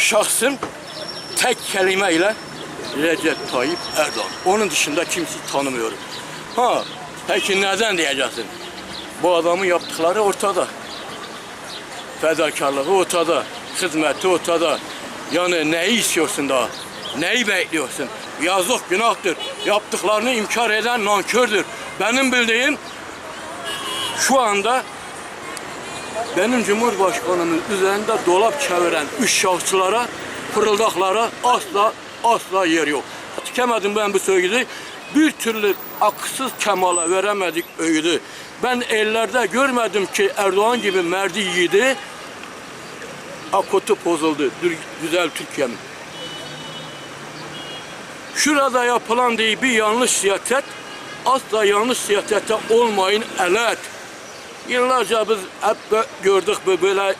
şahsım tek kelimeyle Recep Tayyip Erdoğan. Onun dışında kimseyi tanımıyorum. Ha, peki neden diyeceksin? Bu adamın yaptıkları ortada. Fedakarlığı ortada. Hizmeti ortada. Yani neyi istiyorsun daha? Neyi bekliyorsun? Yazık günahtır. Yaptıklarını inkar eden nankördür. Benim bildiğim şu anda benim Cumhurbaşkanımın üzerinde dolap çeviren üç şahsılara, fırıldaklara asla asla yer yok. Tükemedim ben bu sözü. Bir türlü aksız kemala veremedik öğüdü. Ben ellerde görmedim ki Erdoğan gibi merdi yiğidi akotu bozuldu. Dür- Güzel Türkiye'm. Şurada yapılan diye bir yanlış siyaset asla yanlış siyasete olmayın elet. Yıllarca biz hep gördük bu böyle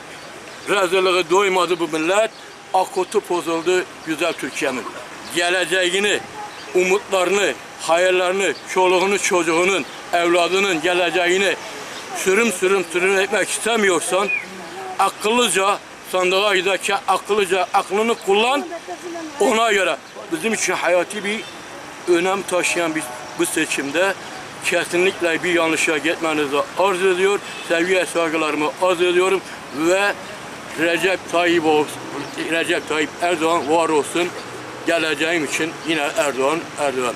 rezilliği doymadı bu millet. Akotu bozuldu güzel Türkiye'min. Geleceğini, umutlarını, hayallerini, çoluğunu, çocuğunun, evladının geleceğini sürüm sürüm sürüm etmek istemiyorsan akıllıca sandığa giderken akıllıca aklını kullan ona göre bizim için hayati bir önem taşıyan bir bu seçimde kesinlikle bir yanlışa gitmenizi arz ediyor. Sevgi ve saygılarımı arz ediyorum ve Recep Tayyip olsun, Recep Tayyip Erdoğan var olsun. Geleceğim için yine Erdoğan Erdoğan.